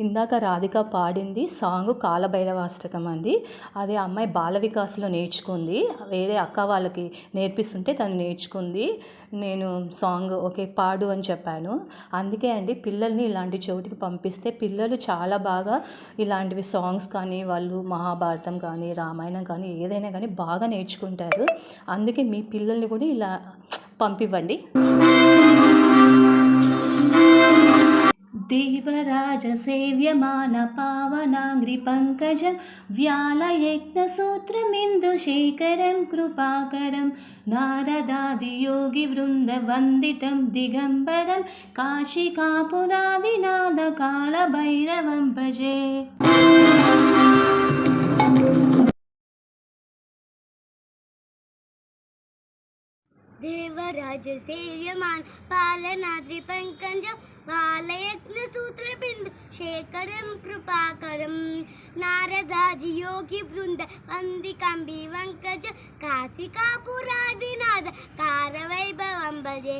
ఇందాక రాధిక పాడింది సాంగ్ కాలభైరవాష్టకం అండి. అది అమ్మాయి బాల వికాస్లో నేర్చుకుంది. వేరే అక్క వాళ్ళకి నేర్పిస్తుంటే తను నేర్చుకుంది. నేను సాంగ్ ఓకే పాడు అని చెప్పాను. అందుకే అండి పిల్లల్ని ఇలాంటి చోటికి పంపిస్తే పిల్లలు చాలా బాగా ఇలాంటివి సాంగ్స్ కానీ వాళ్ళు మహాభారతం కానీ రామాయణం కానీ ఏదైనా కానీ బాగా నేర్చుకుంటారు. అందుకే మీ పిల్లల్ని కూడా ఇలా పంపివ్వండి. దేవరాజసేవ్యమాన పావనాంగ్రి పంకజం వ్యాలయజ్ఞసూత్రమిందుశేఖరం కృపాకరం నారదాదియోగి వృందవందితం దిగంబరం కాశికాపురాదినాద కాళభైరవం భజే దేవరాజసేవ్యమాన్ పాలనాద్రి పంకజం బాలయజ్ఞ సూత్రబిందు శేఖరం కృపాకరం నారదాది యోగి బృంద వంది కంబి వంకజ కాశికాపురాదినాథ కారవైభవం భజే